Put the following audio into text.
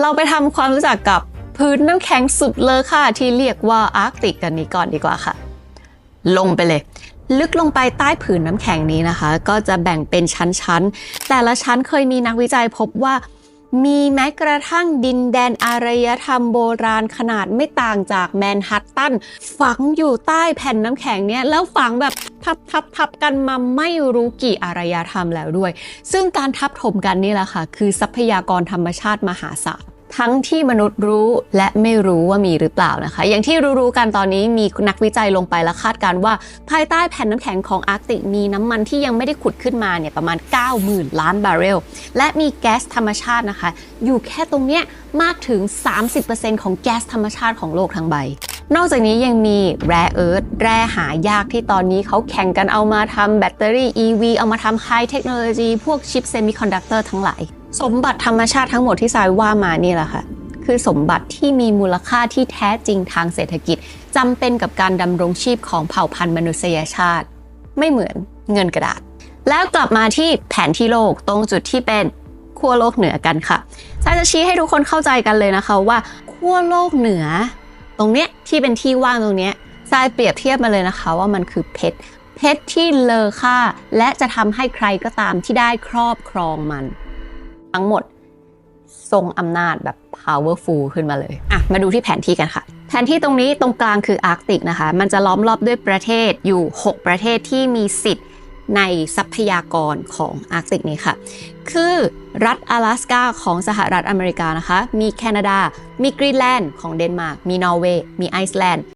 เราไปทำความรู้จักกับพื้นน้ำแข็งสุดเลอค่ะที่เรียกว่าอาร์กติกกันนี้ก่อนดีกว่าค่ะ ลงไปเลย ลึกลงไปใต้ผืนน้ำแข็งนี้นะคะ ก็จะแบ่งเป็นชั้นๆ แต่ละชั้นเคยมีนักวิจัยพบว่า มีแม้กระทั่งดินแดนอารยธรรมโบราณขนาดไม่ต่างจากแมนฮัตตันฝังอยู่ใต้แผ่นน้ำแข็งเนี่ยแล้วฝังแบบ ทับทับทับกันมาไม่รู้กี่อารยธรรมแล้วด้วย ซึ่งการทับถมกันนี่แหละค่ะ คือทรัพยากรธรรมชาติมหาศาลทั้งที่มนุษย์รู้และไม่รู้ว่ามีหรือเปล่านะคะ อย่างที่รู้ๆกันตอนนี้มีนักวิจัยลงไปและคาดการณ์ว่า ภายใต้แผ่นน้ำแข็งของอาร์กติกมีน้ำมันที่ยังไม่ได้ขุดขึ้นมาเนี่ยประมาณ 90,000 ล้านบาร์เรล และมีแก๊สธรรมชาตินะคะ อยู่แค่ตรงเนี้ยมากถึง 30%ของแก๊สธรรมชาติของโลกทั้งใบ นอกจากนี้ยังมีแร่เอิร์ธแร่หายากที่ตอนนี้เขาแข่งกันเอามาทำแบตเตอรี่ EV เอามาทำไฮเทคโนโลยีพวกชิปเซมิคอนดักเตอร์ทั้งหลาย สมบัติธรรมชาติทั้งหมดที่ทรายว่ามานี่แหละค่ะ คือสมบัติที่มีมูลค่าที่แท้จริงทางเศรษฐกิจจำเป็นกับการดำรงชีพของเผ่าพันธุ์มนุษยชาติ ไม่เหมือนเงินกระดาษ แล้วกลับมาที่แผนที่โลกตรงจุดที่เป็นขั้วโลกเหนือกันค่ะทรายจะชี้ให้ทุกคนเข้าใจกันเลยนะคะว่าขั้วโลกเหนือ ตรงเนี้ยที่เป็นที่ว่างตรงเนี้ยทรายเปรียบเทียบมาเลยนะคะ ว่ามันคือเพชรเพชรที่เลอค่า และจะทำให้ใครก็ตามที่ได้ครอบครองมัน ทั้งหมดทรงอำนาจแบบ powerful ขึ้นมาเลย อะ มาดูที่แผนที่กันค่ะ แผนที่ตรงนี้ตรงกลางคืออาร์กติกนะคะ มันจะล้อมรอบด้วยประเทศอยู่ 6 ประเทศที่มีสิทธิ์ ในทรัพยากรของอาร์กติกนี้ค่ะ คือรัฐ阿拉สกาของสหรัฐอเมริกานะคะ มีแคนาดา มีกรีนแลนด์ของเดนมาร์ก มีนอร์เวย์ มีไอซ์แลนด์